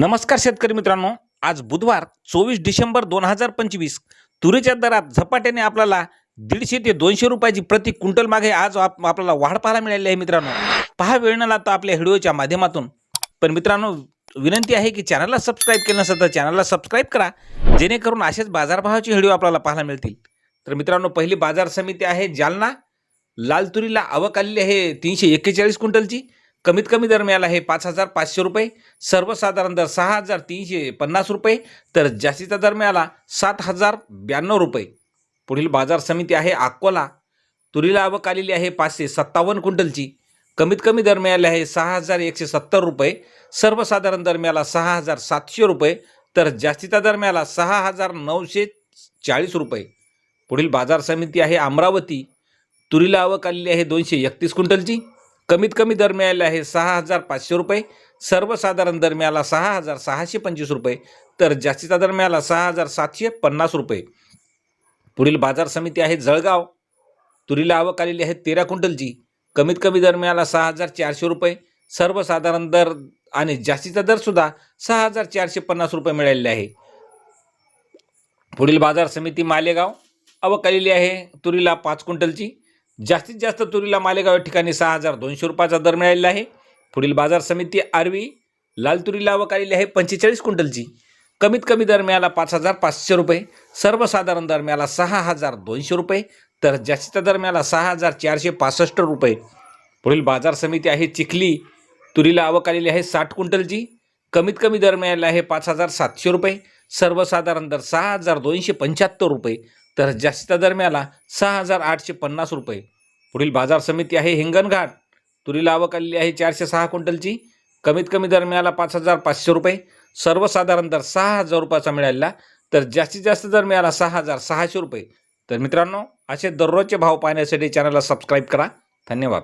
नमस्कार शेतकरी मित्रांनो. आज बुधवार चोवीस डिसेंबर दोन हजार पंचवीस. तुरीच्या दरात झपाट्याने आपल्याला दीडशे ते दोनशे रुपयाची प्रति क्विंटल मागे आज आप आपल्याला वाढ पाहायला मिळाली आहे मित्रांनो. पहा वेळ न लागता आपल्या व्हिडिओच्या माध्यमातून. पण मित्रांनो विनंती आहे की चॅनलला सबस्क्राईब केलं नसेल तर चॅनलला सबस्क्राईब करा जेणेकरून असेच बाजारभावाचे व्हिडिओ आपल्याला पाहायला मिळतील. तर मित्रांनो पहिली बाजार समिती आहे जालना. लाल तुरीला आवक आलेली आहे तीनशे एक्केचाळीस क्विंटलची. कमीत कमी दर मिळाला आहे पाच हजार पाचशे रुपये. सर्वसाधारण दर सहा हजार तीनशे पन्नास रुपये. तर जास्तीचा दर मिळाला सात हजार ब्याण्णव रुपये. पुढील बाजार समिती आहे अकोला. तुरीला आवक आलेली आहे पाचशे सत्तावन्न क्विंटलची. कमीत कमी दर मिळाले आहे सहा हजार एकशे सत्तर रुपये. सर्वसाधारण दर मिळाला सहा हजार सातशे रुपये. तर जास्तीचा दर मिळाला सहा हजार नऊशे चाळीस रुपये. पुढील बाजार समिती आहे अमरावती. तुरीला आवक आलेली आहे दोनशे एकतीस क्विंटलची. कमीत कमी दर मिळाले आहे सहा हजार पाचशे रुपये. सर्वसाधारण दर मिळाला सहा हजार सहाशे पंचवीस रुपये. तर जास्तीचा दर मिळाला सहा हजार सातशे पन्नास रुपये. पुढील बाजार समिती आहे जळगाव. तुरीला आवक आलेली आहे तेरा क्विंटलची कमीत कमी दर मिळाला सहा हजार चारशे रुपये. सर्वसाधारण दर आणि जास्तीचा दरसुद्धा सहा हजार चारशे पन्नास रुपये मिळालेले आहे. पुढील बाजार समिती मालेगाव. आवक आलेली आहे तुरीला पाच क्विंटलची. जास्तीत जास्त तुरीला मालेगाव या ठिकाणी सहा हजार दोनशे रुपयाचा दर मिळालेला आहे. पुढील बाजार समिती आरवी लाल तुरीला आवक आलेली आहे पंचेचाळीस क्विंटलची. कमीत कमी दर मिळाला पाच हजार पाचशे रुपये. सर्वसाधारण दर मिळाला सहा हजार दोनशे रुपये. तर जास्तीचा दर मिळाला सहा हजार चारशे पासष्ट रुपये. पुढील बाजार समिती आहे चिखली. तुरीला आवक आलेली आहे साठ क्विंटलची. कमीत कमी दर मिळाला आहे पाच हजार सातशे रुपये. सर्वसाधारण दर सहा हजार दोनशे पंच्याहत्तर रुपये. तर जास्तीचा दर मिळाला सहा हजार आठशे पन्नास रुपये. पुढील बाजार समिती आहे हिंगणघाट. तुरीला आवक आलेली आहे चारशे सहा क्विंटलची. कमीत कमी दर मिळाला पाच हजार पाचशे रुपये. सर्वसाधारण दर सहा हजार रुपयाचा मिळालेला. तर जास्तीत जास्त दर मिळाला सहा हजार सहाशे रुपये. तर मित्रांनो असे दररोजचे भाव पाहण्यासाठी चॅनलला सबस्क्राईब करा. धन्यवाद.